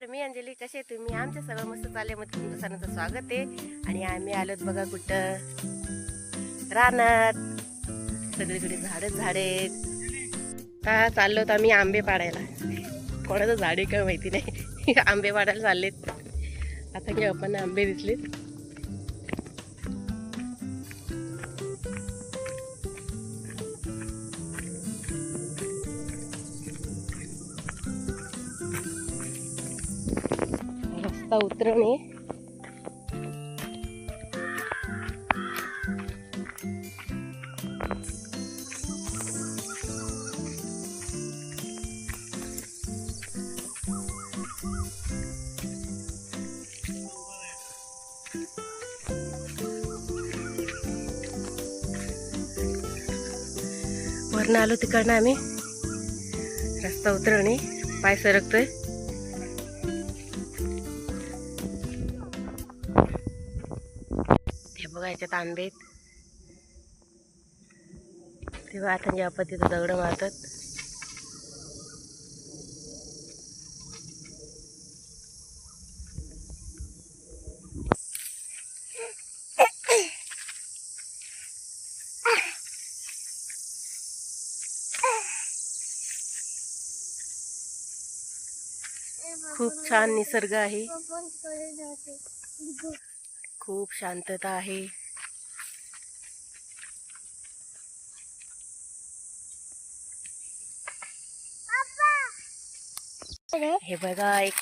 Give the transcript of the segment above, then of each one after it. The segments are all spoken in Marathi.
तर मी अंजली कसे तुम्ही? आमच्या सगळं मस्त चालले मध्ये तुमचं सणाचं स्वागत आहे. आणि आम्ही आलोत बघा कुठं? रानात. सगळीकडे झाडच झाडे आहेत. चाललो चाललोत आम्ही आंबे पाडायला. कोणाचं झाडे काय माहिती नाही. आंबे पाडायला चाललेत. आता की आपण आंबे दिसलेत. रस्ता उतरणे वरनं आलो तिकडनं आम्ही. रस्ता उतरणे पाय सरकतोय. बघा याच्यात आंबेत तेव्हा आता जे आपण तिथं दगड मारतात. खूप छान निसर्ग आहे. खूप शांतता आहे. हे बघा एक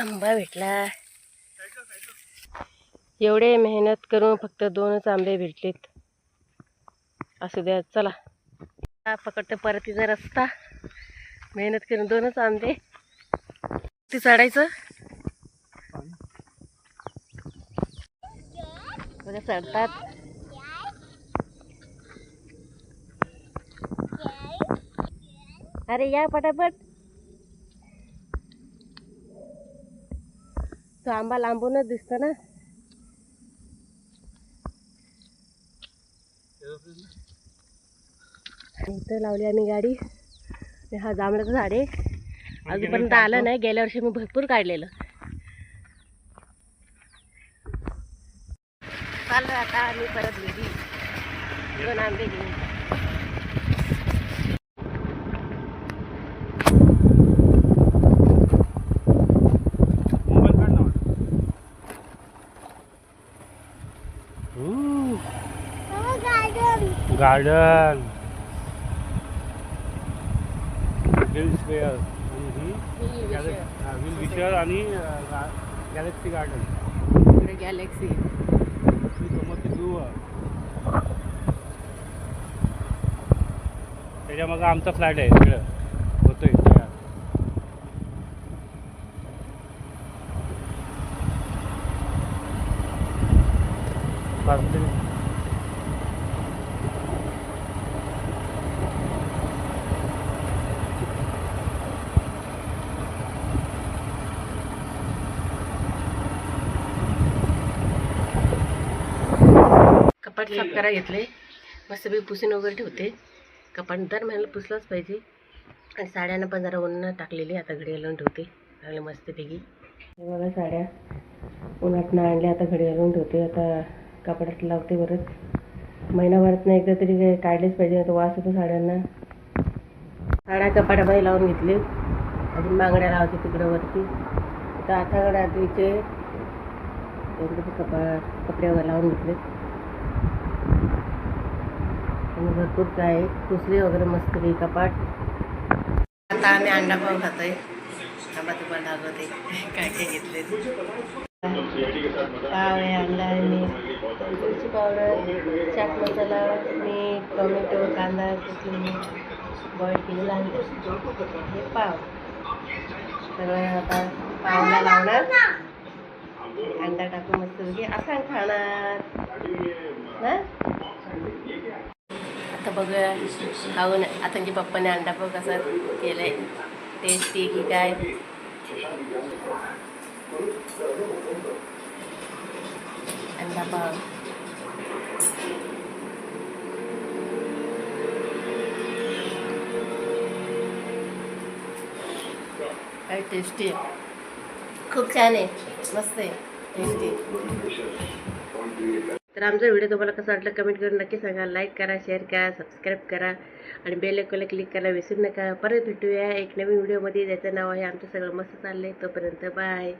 आंबा भेटला. एवढे मेहनत करून फक्त दोनच आंबे भेटलेत. असू द्या चला. हा पकडतो परतीचा रस्ता. मेहनत करून दोनच आंबे. ते चढायचं. बघा चढतात अरे या पटापट तो आंबा लांबूनच दिसतो ना? इथं लावली आम्ही गाडी. हा जांभळाचं झाड आहे. अजूनपर्यंत आलं नाही. गेल्या वर्षी मी भरपूर काढलेलं. चाललो आता आम्ही परत घरी. दोन आंबे घेऊन. ना गार्डन. आणि ही विल विशर आणि गॅलेक्सी गार्डन इकडे गॅलेक्सी ही समोर त्याच्या मग आमचा फ्लॅट आहे तिकडं. होतोय तयार बाकी- कपाट साफ करा घेतले. मस्त मी पुसून वगैरे ठेवते. कपाट दर महिन्याला पुसलंच पाहिजे. आणि साड्यांना पण जरा उन्हात टाकलेली आता घडी घालून ठेवते. चांगले मस्तपैकी. बघा साड्या. उन्हातनं आणल्या आता घडी घालून ठेवते. आता कपाटात लावते परत. महिनाभरात एकदा तरी काय काढलेच पाहिजे आता वास येतो साड्यांना. साड्या कपाटामध्ये लावून घेतले. अजून बांगड्या लावते तिकडं वरती. आता आता रात्रीचे त्यांचे कपाट कपड्यावर लावून घेतले आणि भरपूर काय. पुसले वगैरे मस्त बी कपाट. आता आम्ही अंडा पाव खातोय. थांबा तुम्हाला दाखवते. काय काय घेतले पाव आहे अंडा आहे मीठ मिरची पावडर चाट मसाला मीठ टोमॅटो कांदा कोथिंबीर बॉईल केलेला आहे. हे पाव. तर आता पावला लावणार. अंडा टाकून मस्त असं खाणार. ना? बघूया. खाऊन आता पप्पाने अंडा पाव कसा आहे टेस्टी की काय. अंडा पाव. काय टेस्टी खूप छान आहे. मस्त आहे. टेस्टी तर आमचा व्हिडिओ तुम्हाला कसा वाटला कमेंट करून नक्की सांगा. लाईक करा शेअर करा सबस्क्राईब करा आणि बेल आयकॉनला क्लिक करायला विसरू नका. परत भेटूया एक नवीन व्हिडिओमध्ये ज्याचं नाव आहे आमचं सगळं मस्त चाललं आहे तोपर्यंत बाय